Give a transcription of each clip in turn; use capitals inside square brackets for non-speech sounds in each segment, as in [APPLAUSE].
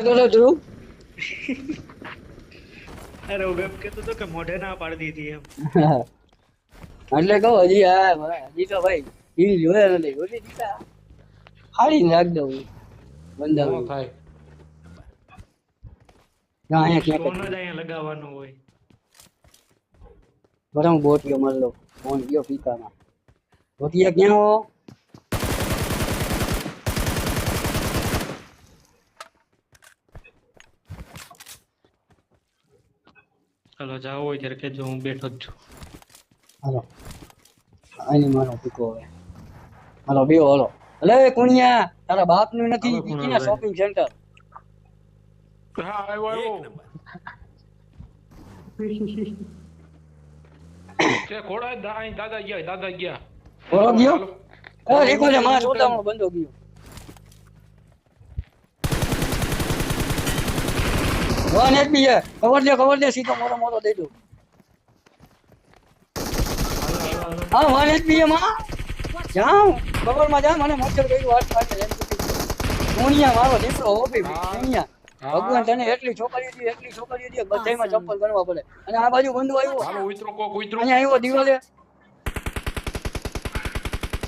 તો તો ધ્રુવ અરે હું એમ કહેતો હતો કે મોઢે ના પાડી દીધી એમ એટલે કહું હજી હા ભાઈ, હજી તો ભાઈ ટીવી જોયા નથી જોતી દીધા હારી નાખ દઉં બંધા નો થાય ના અહીંયા ફોન ક્યાંક જ અહીંયા લગાવવાનો હોય બરાબર બોટીઓ મરલો ફોન ગયો પીતામાં બોટીયા ક્યાં હો ચાલો જાઓ હોય ત્યારે કેજો હું બેઠો જ છું. હાલો. આની મારો પીકો હવે. હાલો બીઓ હાલો. અલે કુણિયા તારા બાપનું નથી. હાલો, શોપિંગ સેન્ટર હા આવ્યો આવ્યો. કે ઘોડા અહીં દાદા ગયા દાદા ગયા. બોલો ગયો. એ રેકો છે માં સોદામાં બંધો ગયો. વન એક બી કવર દે કવર દે સીધો મોટો મોટો દઈ દો હા વન એક બી માં. જાઉં. કવરમાં જા મને મચ્છર ગયું વાત પાડે એમ કુણિયા મારો દીકરો હોબી કુણિયા ભગવાન તને એટલી છોકરીઓ દી એટલી છોકરીઓ દી બધાયમાં ચપ્પલ ગણવા પડે. અને આ બાજુ બંધુ આવ્યો. હાલો ઉતરો કોક ઉતરો. અહીંયા આવ્યો દિવાલે.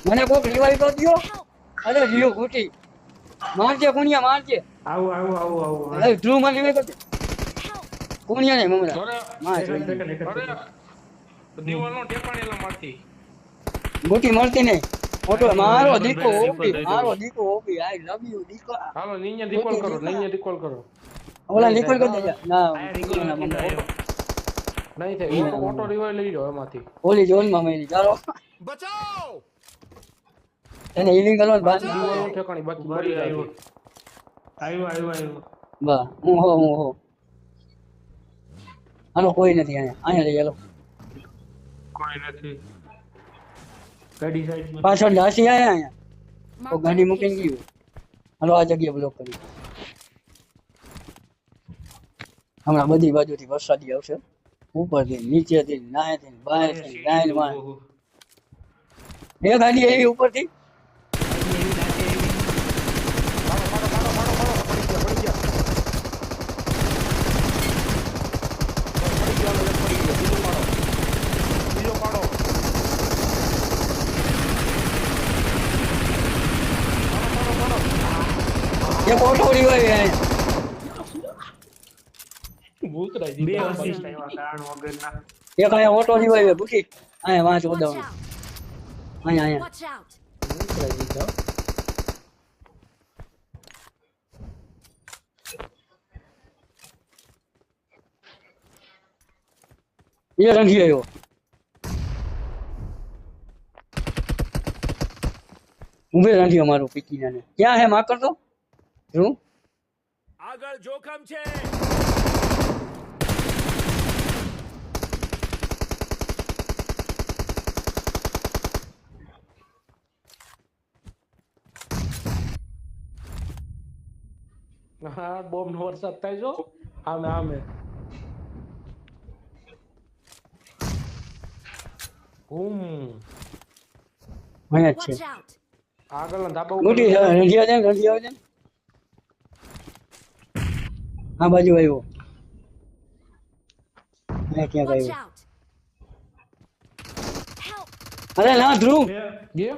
મને કોક રિવાઈ તો દિયો. અરે જીઓ ઘૂટી. મારજે કુણિયા મારજે. આવું આવું આવું આવું. અરે ધ્રુવમાં રિવાઈ કરજે કુણિયા ને મમરા. દીવાલનો ઠેકાણેલા મારતી ઘૂટી મળતી નહીં મોટો મારો દીકો ઓપી મારો દીકો ઓપી. આઈ લવ યુ દીકો હાલો નિયા રિકોલ કરો નિયા રિકોલ કરો. ઓલા નીકળ કરી દેજા. ના આ ના, મમ્મી. નહીં થાય ઓટો ઓટો લઈ લો એમાંથી. ઓલી જોનમાં મેલી. ચાલો. એને હીલિંગ કરવા બાદ ઠેકાણી બાકી મરી આવ્યો આવ્યો આવ્યો. બા હું હો હું હો. હાલો કોઈ નથી અહીંયા. અહીંયા લઈ ચાલો કોઈ નથી. ગાડી સાઈડ પાછળ દાસી આયા અહીંયા. તો ગાડી મૂકીને ગયું. હાલો આ જગ્યા બ્લોક કરી. હમણાં બધી બાજુથી વરસાદી આવશે. ઉપરથી નીચેથી નાયથી બાયથી ડાઈનમાં એ ગાડી એવી ઉપરથી પડી ગયા પડી ગયા પડી ગયા બીજો પાડો બીજો પાડો એક ઓટો રીવાય અહીંયા ભૂતરાઈ બે દીધા assist આવ્યા કારણ વગરના. એક અહીંયા ઓટો રીવાય બુકી. અહીંયા વાંચ Watch ઓદાવણ out! અહીંયા અહીંયા. Watch out! ભૂતરાઈ દીધા એ રંગી આવ્યો ઉભે રંગી અમારું પીકી ને ક્યાં હે માં તો? શું? આગળ જોખમ છે. હા બોમ્બ નો વરસાદ થાય જો આમે આમે. બૂમ મને છે. આગળ ધાબા ઉપર રંગી આવે ને રંગી આવે. ને આ બાજુ આવ્યો. મેં ક્યાંક Watch આવ્યો. out! Help! અરે ના ધ્રુવ. ગયા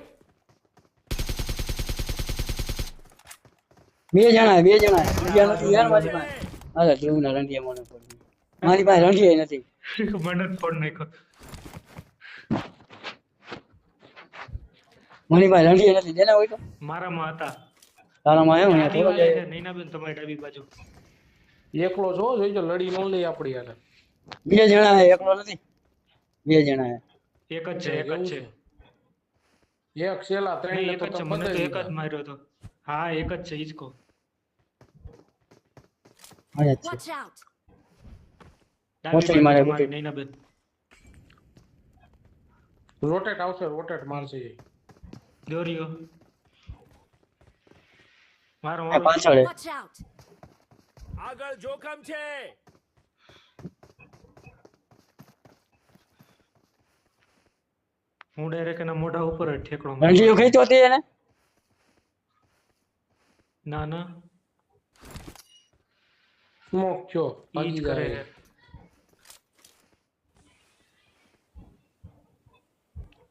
બે જણા બે જણા. બીજા નથી યાર મારી પાસે. ના રંગીયા મને પડી મારી પાસે રંડિયા નથી. મને ફોડ નાખ્યો. મારી પાસે રંડિયા નથી. જેના હોય તો? મારામાં હતા. તારામાં આવ્યો ને છે નૈનાબેન તમારી ડાબી બાજુ. એકલો છો જોઈજો લડી નો લઈ આપડી આને બે જણા એકલો નથી. બે જણા હે. એક જ છે એક જ છે. એક છેલા ત્રણ એક જ છે મને તો એક જ માર્યો તો હા એક જ છે ઈચકો અહીંયા જ છે Watch out! ડાબી પહોંચાડી મારે બાજુ તમારી બુટી. નૈનાબેન રોટેટ આવશે રોટેટ મારશે એ. દોર્યો મારો આ મારો પાછળ Watch out! આગળ જોખમ છે હું ડાયરેક્ટ એના મોઢા ઉપર જ ઠેકડો માર્યો. રંગીયો ખેંચો હતી એને ના ના સ્મોક છો ઈ કરે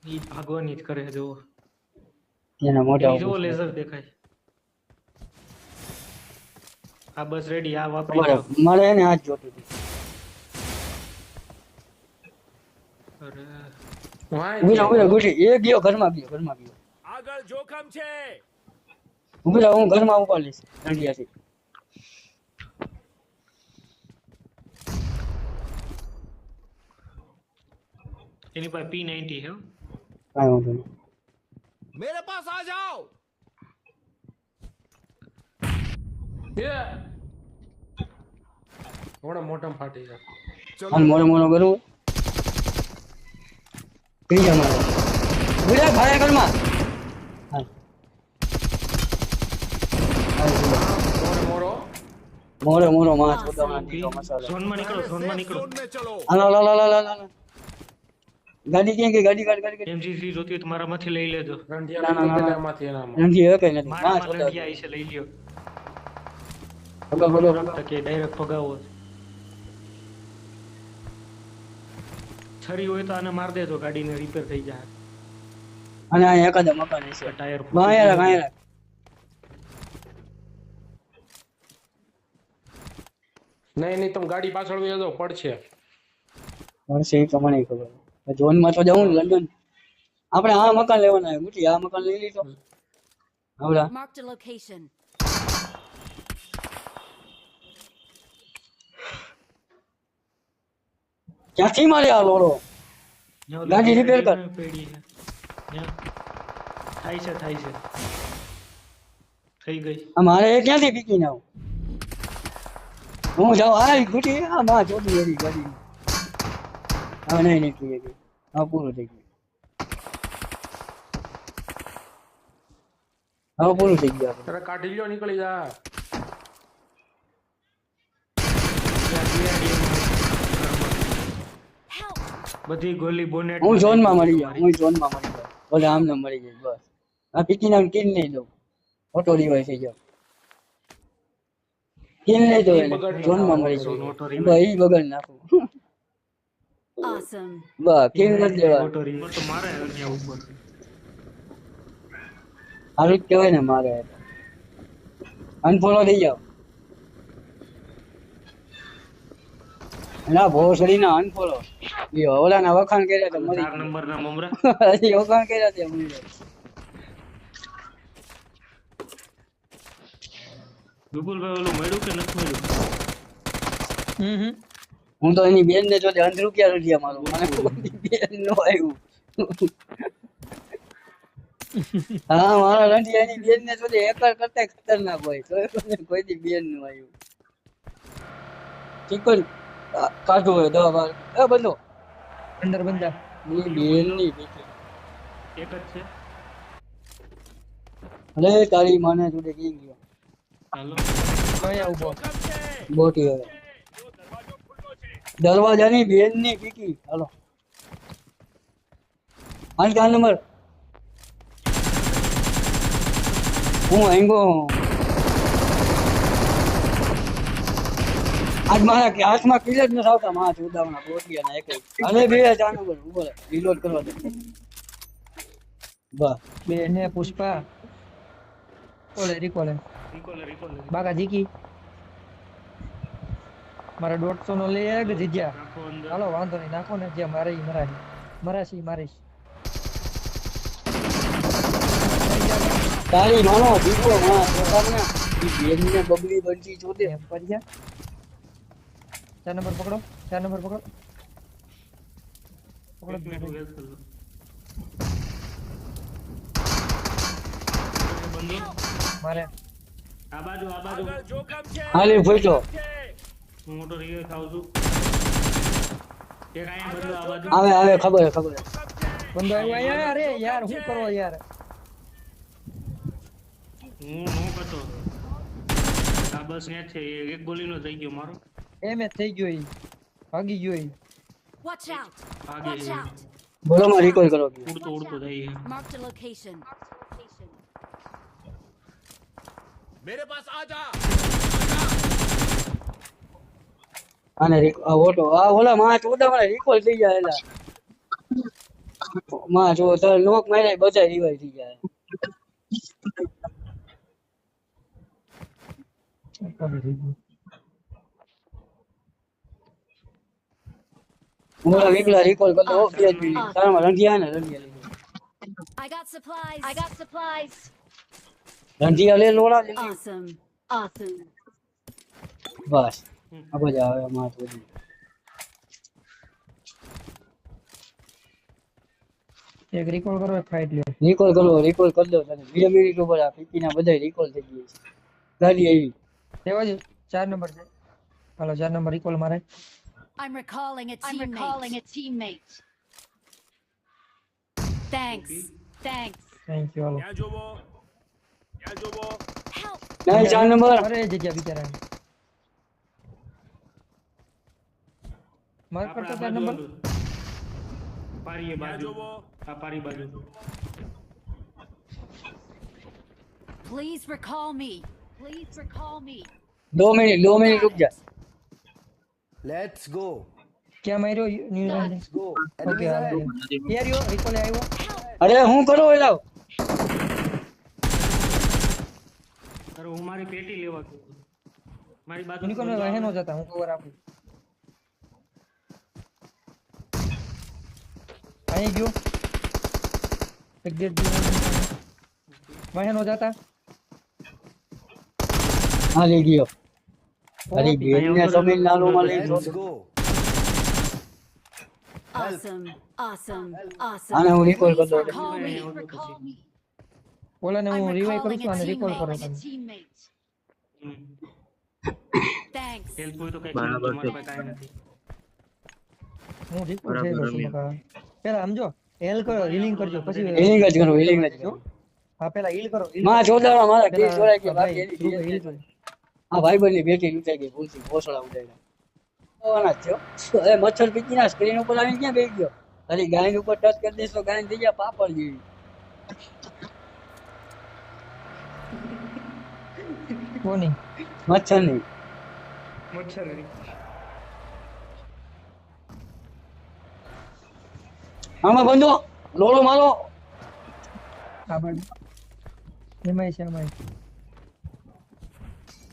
ઈ ભાગવાની જ કરે જો એના મોટા જો લેઝર દેખાય આ બસ રેડી આ વાપરી મળે ને મારે એને હાથ જોતું હતું અરે ઊભી ઊભી. એ ગયો ઘરમાં ગયો ઘરમાં ગયો આગળ જોખમ છે ઊભી હું ઘરમાં ઉપાડ લઈશ तेरे पास P90 है आई वांट टू मेरे पास आ जाओ। ये। थोड़ा मोटम फाटी चलो हम मोरे मोरे करूँ। कहीं मारो। बुरा भाया कर मार। મોરો મોરો માં જોન માં નીકળો सोन માં નીકળો હાલો હાલો હાલો હાલો ગાડી ક્યાં ગઈ ગાડી ગાડી ગાડી એમજી જોતી હોય તો મારામાંથી લઈ લેજો. રંઢિયા ના, ના, ના. પેલામાંથી એનામાં. હવે કઈ નથી. મારામાં બદામ છે લઈ લ્યો. બોલો ભગા. કે ડાયરેક્ટ પગાવો છરી હોય તો આને માર દેજો ગાડીને રિપેર થઈ જાય. અને આ એકાદ મકાન છે ટાયર વાંહે રાખ વાંહે રાખ. નહીં નહીં તમે ગાડી પાછળ વહી પડશે. મળશે એ તો ય ખબર. જોનમાં તો જવું ને લંડન આપણે આ મકાન લેવાના છે મુઠી આ મકાન લઈ લીધો હવડા Marked a location. ક્યાંથી મારે આ લોડો ગાડી repair કર. પેઢી છે ન્યા. થાય છે થાય છે થઈ ગઈ આ મારે એ ક્યાંથી પીકીને આવું હું જાઉં આ ગુટી આ માં ચોટી એવી ગાડી હા નહીં થઈ ગઈ હા પૂરું થઈ ગયું. હા પૂરું થઈ ગયું આપણે. કાઢી લ્યો નીકળી જા. બધી ગોલી બોનેટ હું ઝોનમાં મળી ગયો હું ઝોનમાં મળી બોલે આમ ને મળી જાય બસ. આ પીકી નામ કિલ નહીં દઉં. ઓટો રિવાઈ થઈ જાવ કિલ નહીં દઉં ઝોન ઝોનમાં મળી જાય. ઓટો બસ ઈ બગડ નાખું. Awesome. તો મારે અહીંયા ઉપર. જ કહેવાય ને મારે. અનફોલો થઈ જાવ ના ભોસડી ના અનફોલો એ વખાણ કર્યા તો મરી નંબર ના મમરા. [LAUGHS] વખાણ કર્યા તે મરી ઓલું મળ્યું કે નથી મળ્યું? હું તો એની બેન ને જોડે અંધ રૂપિયા રૂપિયા મારું. મને બેન નો આવ્યું. હા મારા રંડી એની બેન ને જોડે એકર કરતા ખતરનાક હોય. તો મને કોઈ દી બેનનું આવ્યું. ચિકન કાઢું હોય દવા બાર એ બંધો. અંદર બંધા. ની બેનની એક જ છે? અરે તારી માને જોડે ગઈ ગયો. હાલો. કયા ઊભો? બોટી હવે. દરવાજાની બેનની પીકી. હાલો. આજ કા નંબર. હું હેંગો આજ મારા કે હાથમાં કિલ જ નથી આવતા. મારા ચોદાવના બોટિયાના એક અને બે ચાર નંબર. ઉપર રિલોડ કરવા દે. બસ. બે ને પુષ્પા કોલે રિકોલે રિકોલે રિકોલે બાકા જીકી. મારા દોઢસો નો લઈ આવ્યા કે જીજ્યા ચાલો વાંધો નહીં નાખો ને જ્યાં મારે ઈ મરાશે મરાશી મારીશ. તારી માનો દીકરો માં પોતાના ઈ ને બબલી બનતી જોતે એમ ચાર નંબર પકડો ચાર નંબર પકડો. પકડો. મારે. આ બાજુ આ બાજુ. આગળ જોખમ છે હાલી ફોટો મોટો રિયલ ખાઉં છું એક અહીંયા બંધુ આ બાજુ આવે આવે ખબર છે, ખબર છે. બંધો આવ્યો અહીંયા અરે યાર શું કરો યાર હું હું કરતો આ બસ ત્યાં છે એ એક ગોલીનો થઈ ગયો મારો એમ જ થઈ ગયો ઈ ભાગી ગયો ઈ Watch out! ભાગે Watch છે. out! બોલો માં રિકોલ કરો કે ઉડતો ઉડતો જાય છે Marked a location. मेरे पास आ जा આ ઓટો આ ઓલા માં ચોદા માં રિકોલ થઈ જાય એલા માં જો તાર નોક માર્યા બધા રિવાઈ થઈ જાય મોરા વિકલા રિકોલ કરતો ઓફ બે જ તારમાં રંધિયા ને Randhiya I got supplies. I got supplies. Randhiya લે લોડા લે Awesome. Awesome. બસ આ બધા આવે માં તો એક રિકોલ કરો એક ફાઇટ લ્યો. રિકોલ કરો રિકોલ કરી દો તને બે મિનિટ ઉપર આ પીપી ના બધા રિકોલ થઈ ગઈ છે. ગાડી આવી. દેવા છે ચાર નંબર છે. હાલો ચાર નંબર રિકોલ મારે. I'm recalling a teammate. I'm recalling a teammate. Thanks. Thanks. Thank you હાલો. ત્યાં જોવો? ત્યાં જોવો? હેલ્પ નહીં ચાર નંબર અરે જગ્યા બિચારા માર્ક આપણે કરતો આ ચાર બાજુ નંબર હતું. પારીએ ત્યાં બાજુ જોવો આ પારી બાજુ Please recall me. Please recall me. દો મિનિટ દો મિનિટ રૂક જા Let's go. ક્યાં માર્યો New Zealand Let's go. Okay Enemies હાલ ahead. યાર યો રિકોલ આવ્યો અરે હું કરો એલા અરે હું મારી પેટી લેવા ગયો હતો. મારી બાજુ યુનિકોર્ન વહે નો જતા હું કવર આપું અહીં ગયો એક ડેડ વહે નો જતા હાલી ગયો હાલી ગયો એને તમિલનાડુમાં લઈ ગયો. Awesome. Awesome. Awesome. આને હું રિકોલ કરી દઉં. ઓલાને હું છું અને રિકોલ કરું છું. Thanks. હેલ્પ હોય તો કઈ બરાબર છે હું રિકોલ થઈ ગયો છું બકા. પેલા સમજો હેલ કરો હીલિંગ કરજો પછી હિલિંગ જ કરો હિલિંગ જ કરો. હા પેલા હીલ કરો heal માં ચોદામાં મારા પેલા કેસ ચોરાઈ ગયા ભાઈ, બાકી એની થોડું heal બેટી કરો. આ ભાઈબંધની બેટી લૂંટાઈ ગઈ ભૂલથી ભોસડા ઉડાડ્યા. આવવાના જ થયો એ મચ્છર પીકીના સ્ક્રીન ઉપર આવીને ક્યાં બેસી ગયો? ખાલી ગાયન ઉપર ટચ કરી દઈશ તો ગાયન થઈ ગયા પાપડ જેવી. કોની? મચ્છરની. મચ્છર આમાં બંધો. લોડો મારો. આ બાજુ એમાંય છે એમાં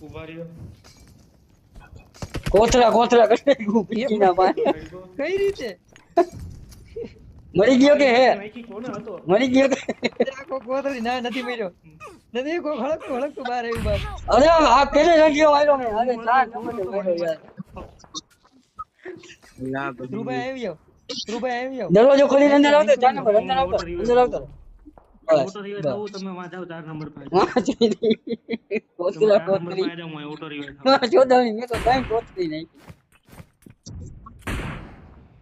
ઊભા રહ્યો. કોથરા કોથળા કરી ગયું પીકીના પાસે કઈ રીતે? મરી ગયો કે હે? મરી ગયો કે આખો કોતરી ના નથી મર્યો નથી કોઈ હળકતું હળકતું બહાર આવ્યું બહાર અરે આ કેને રંગ્યો વાયરો મે અરે ના વાયરો યાર ધ્રુવભાઈ આવી જાવ ધ્રુવભાઈ આવી જાવ દરવાજો ખોલીને અંદર આવતો ચાર નંબર અંદર આવતો અંદર આવતો ઓટો રિવાઇઝ થવું તમે માં જાઓ ચાર નંબર પાસે વાંચી નહીં. કોથળા ચાર નંબર કોથળી. પાસે જાઓ હું ઓટો રિવાઇઝ થવું હા, મેં તો કાંઈ કોથળી નહીં.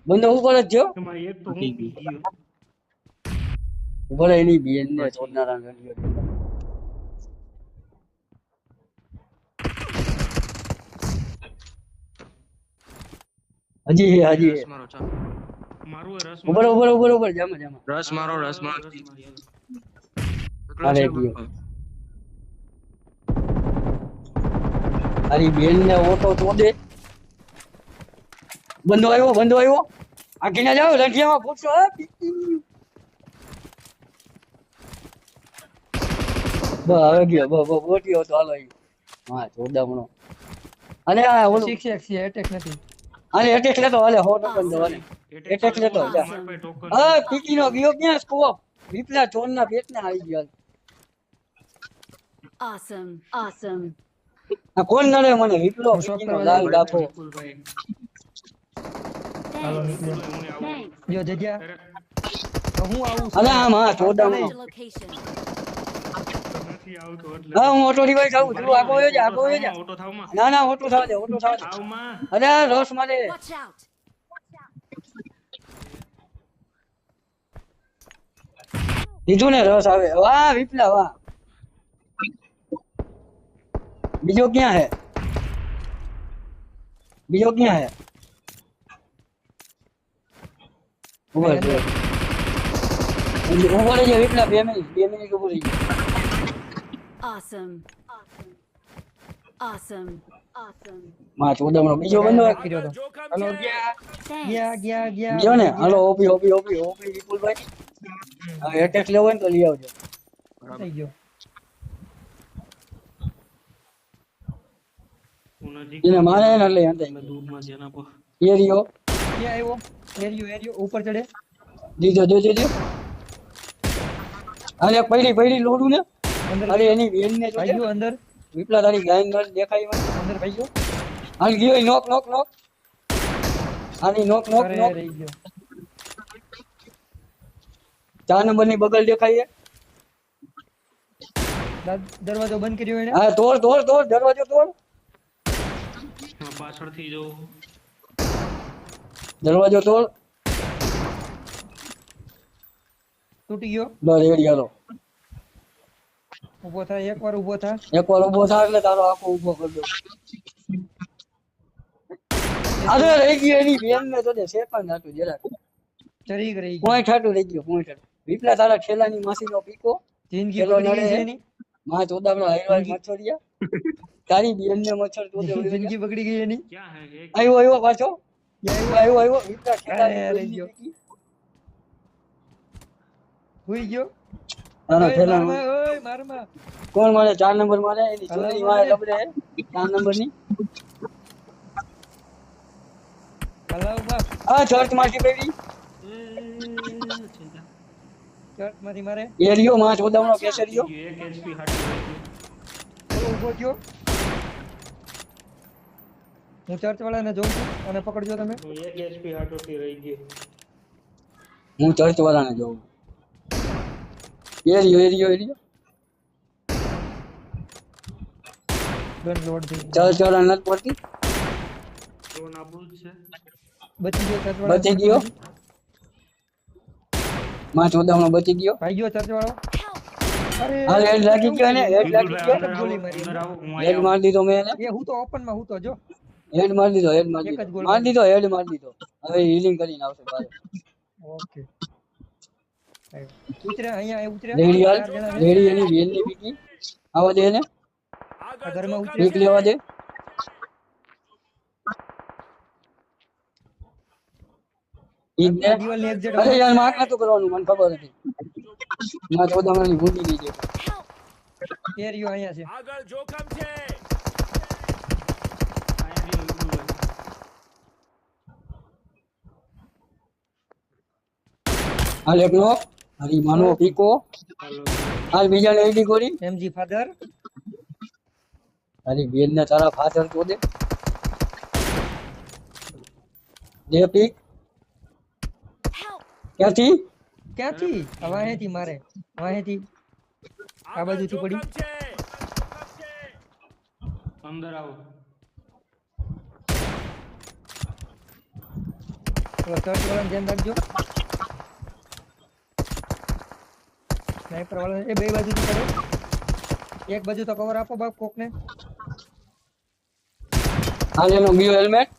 બંધો ઉપર જ જો? એમાં એક તો હું બી ગયો. ભલે એની બેન ને ચોદનારા રંગીઓ હજી હે હજી મારો ચાલો. મારું રસ ઉપર ઉપર ઉપર ઉપર જામ જામ. રસ મારો રસ મારો. અરે ગયો. તારી બેન ને ઓટો ચોદે બંધો આવ્યો બંધો આવ્યો. આ ના જાવ રંગિયામાં પૂછો હે પીકી. બ હવે ગયો બસ બસ બોટ્યો તો હાલો. હા ચોદામણો અને આ ઓલું સિક્સ એક્સ એટેક નથી. આને એટેક લેતો હાલે હો ટોકન બંધો હાલે. એટેક લેતો હા પીકી નો ગયો ક્યાં? સ્કોપ વિપલા ચોર ના પેટ ના આવી ગયો. Awesome. Awesome. આ કોણ નડે મને? વિપલો પીકી નો લાલ Thanks. જો જગ્યા. હું આવું છું. અરે આમ હા એટલે. હા હું ઓટો રિવાઇઝ આવું તું આગો જા આગો જા ના ના ઓટો થવા દે ઓટો થવા દે. અરે રસ મારે Watch out. લીધું ને રસ આવે વાહ વિપલા વાહ બીજો ક્યાં હે બીજો ક્યાં હે ઊભા રહે. ઊભો રહેજે વિપલા બે મિનિટ બે મિનિટ ઊભો રહેજે Awesome. Awesome. Awesome. Awesome. માં ચોદામણો બીજો બંદો કર્યો તો જોખમ હાલો છે ગયા Thanks. ગયા ગયા ગયા ગયો ને હાલો ઓપી ઓપી ઓપી ઓપી વિપુલભાઈ હવે એટેક લેવો હોય ને તો લઈ આવજો. થઈ ગયો. એને મારે ને એટલે અંદર દૂરમાં છે એના પર. એરિયો ક્યાં આવ્યો? એરિયો એરિયો ઉપર ચડે. દીધો જો જો અરે પૈડી પૈડી લોડું ને. અરે એની બેન ને જો ગયો અંદર. વિપલા તારી ગાય નર દેખાય મને અંદર ભાઈ ગયો. હાલ ગયો નોક નોક નોક. આની નોક નોક નોક. રહી ગયો. ચાર નંબરની બગલ દેખાય છે. દરવાજો બંધ કર્યો એને હા તોડ તોડ તોડ દરવાજો તોડ. પાછળથી જો. દરવાજો તોડ. તૂટી ગયો? બસ રેડી ગયો ઊભો થાય એકવાર ઊભો થા. એકવાર ઊભો થાય એટલે તારો આખો ઊભો કરી દો અરે રહી ગયો એની બેન ને તો સેકન્ડ હતું જરાક. ચરી રહી ગયો. પોઈન્ટ હાટું રહી ગયો પોઈન્ટ હાટું. વિપલા તારા ઠેલાની માસીનો પીકો. જિંદગી બગડી ગઈ? એની. માં ચોદામણો હાઈરવાય મચ્છરિયા તારી બેન ને મચ્છર ચોદે જિંદગી બગડી ગઈ એની. આવ્યો આવ્યો પાછો. આવ્યો આવ્યો ઠેલાની રહી હુઈ ગયો. તારા મારમાં, ઓય, મારમાં. કોણ મારે? ચાર નંબર મારે? એની ચોરી મારે. લબડે ચાર નંબરની હલાવ બાપ. આ ચર્ચ માટી બેડી ચર્ચમાંથી મારે એરિયો માં કેસ એરિયો એક એચપી હાટી થયો. હું ચર્ચ વાળાને જોઉં છું અને પકડજો તમે. હું એક એચપી હાટોથી રહી ગયો હું ચર્ચ વાળાને જોઉં. એરિયો એરિયો એરિયો ગન લોડ થઈ ચર્ચ વાળા નથી પડતી? છે. બચી ગયો ચર્ચ વાળો બચી ગયો? માં ચોદામણો બચી ગયો. ભાઈ ગયો ચર્ચ વાળો. અરે હાલ હેડ લાગી ગયો ને હેડ લાગી ગયો. ગોલી મારી. હેડ માર દીધો મેં એને. એ હું તો ઓપનમાં હું તો જો. હેડ માર દીધો હેડ માર દીધો. માર દીધો હેડ માર દીધો. હવે હીલિંગ કરીને આવશે બારે ઓકે. ઉતરે અહીંયા ઉતરે રેડી હાલ. રેડી એની બેનની બીકી આવા દે એને. આ ઘરમાં ઉતર્યા. પીક લેવા દે ઈ જ ને દિવાલની એક્ઝેટ અરે યાર માર્ક નતું કરવાનું મને ખબર હતી. માં ચોદામણની ભૂંડી દીધી કેરીઓ અહીંયા છે. આગળ જોખમ છે. હાલ એકનો હરી માનો પીકો. હાલ હાલ બીજાને એડી ગોળી. એમજી ફાધર તારી બેન ને તારા ફાધર તો દે. દે પીક. ક્યાંથી ક્યાંથી આ વાહેથી મારે વાહેથી આ બાજુથી પડી જોખમ છે જોખમ છે અંદર આવો તો ચર્ચ વાળાને ધ્યાન રાખજો સ્નાઈપર વાળા એ બે બાજુથી પડે એક બાજુ તો કવર આપો બાપ કોકને હાલ એનો બીજો હેલ્મેટ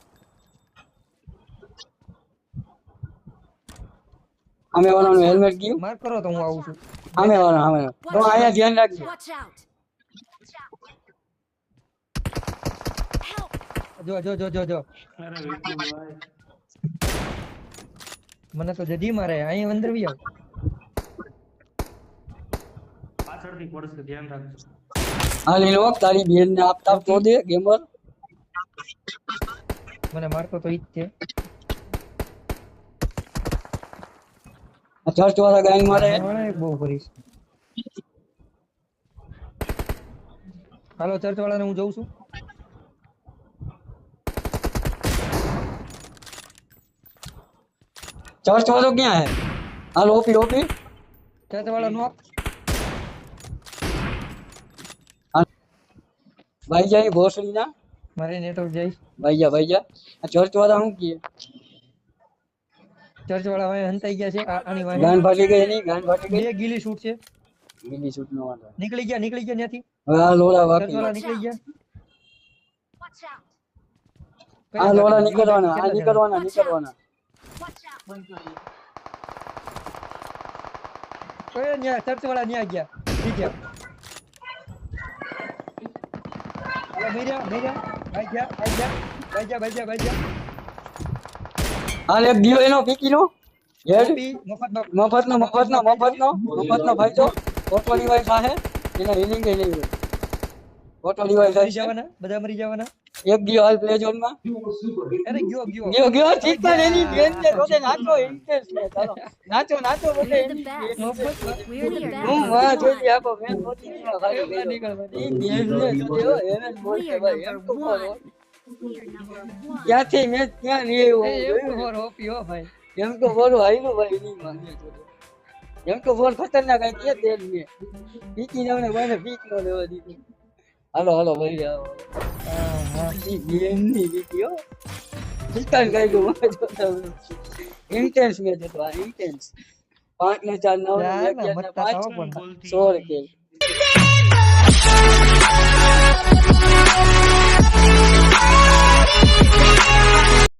સામે વાળાનું હેલ્મેટ ગયું. માર્ક કરો તો હું આવું છું. સામે વાળા સામે વાળા. તો અહીંયા ધ્યાન રાખજો. Watch out. જો જો જો જો જો. અરે વિપુલભાઈ મને તો જડી મારે. અહીં અંદર વી આવ. પાછળથી પડશે ધ્યાન રાખજો. હાલ એનો તારી બેન ને આપતા તો દે ગેમર મને મારતો તો ઈ જ છે વાળા એક બહુ કરીશ હાલો ચર્ચ વાળાને હું જોઉં છું. ચર્ચ વાળો ક્યાં હે? હાલ ઓપી ઓપી. ચર્ચ વાળા નો ભાઈ જાય ભોસડી ના મારે નેટવર્ક જાય. ભાઈ જા ભાઈ જા. ચર્ચ વાળા શું કહે ચર્ચ વાળા હવે હંતાઈ ગયા છે આ- આની વાહે ગાન ફાટી ગઈ એની ગાન ફાટી ગઈ બે ગીલી શૂટ છે બીજી શૂટ નો વાંધો નીકળી ગયા નીકળી ગયા ત્યાંથી હવે આ લોડા ચર્ચ બાકી વાળા નીકળી ગયા Watch out. આ લોડા નીકળવાના આ કેટલા જણા? નીકળવાના નીકળવાના Watch out. ઓય ન્યા ચર્ચ વાળા ન્યા ગયા ઠીક છે હાલો મેર્યા મેર્યા ભાઈ જા ભાઈ જા ભાઈ જા ભાઈ જા ભાઈ જા હાલ એક દિયો એનો પીકી નો મફત નો મફત નો મફત નો મફત નો ભાઈ તો ઓટો ડિવાઇસ આહે એના હિલિંગ એ નહીં હોય. ઓટો ડિવાઇસ મરી જવાના? બધા મરી જવાના? એક ગયો હાલ પ્લે ઝોનમાં. અરે ગયો ગયો. ગયો ગયો. ઠીક છે એની બેન ને રોતે નાચો ઇન્ટરેસ્ટ લે. ચાલો. નાચો નાચો બોલે હું વાહ જોઈ આપો બેન મોટી નીકળ ભાઈ બેન ઈ બેન ને જોજો એને બોલ કે ભાઈ. એમ તો કરો one. We are number one. ક્યાંથી મેં ક્યાં લઈ આવ્યો એ હું એવું જોયું ને. ફોર ઓપી હો ભાઈ એમ તો બોલું હાઈલું ભાઈ નહીં માંગે જોજો. એમ તો બોલ ખતરનાક આઈ કે તેલ મેં પીકી ને મને પીક નો લેવા દીધું હાલો હાલો ભાઈ આવો હા હા ઈ બેનની પીકી હો ચિકન ખાઈ ગયું મને જોતા ઇન્ટેન્સ મેચ હતો આ ઇન્ટેન્સ પાંચ ને ચાર નવ ને ના, એક ના, ને મત પાંચ થતા હો પણ. બોલતી સોળ કે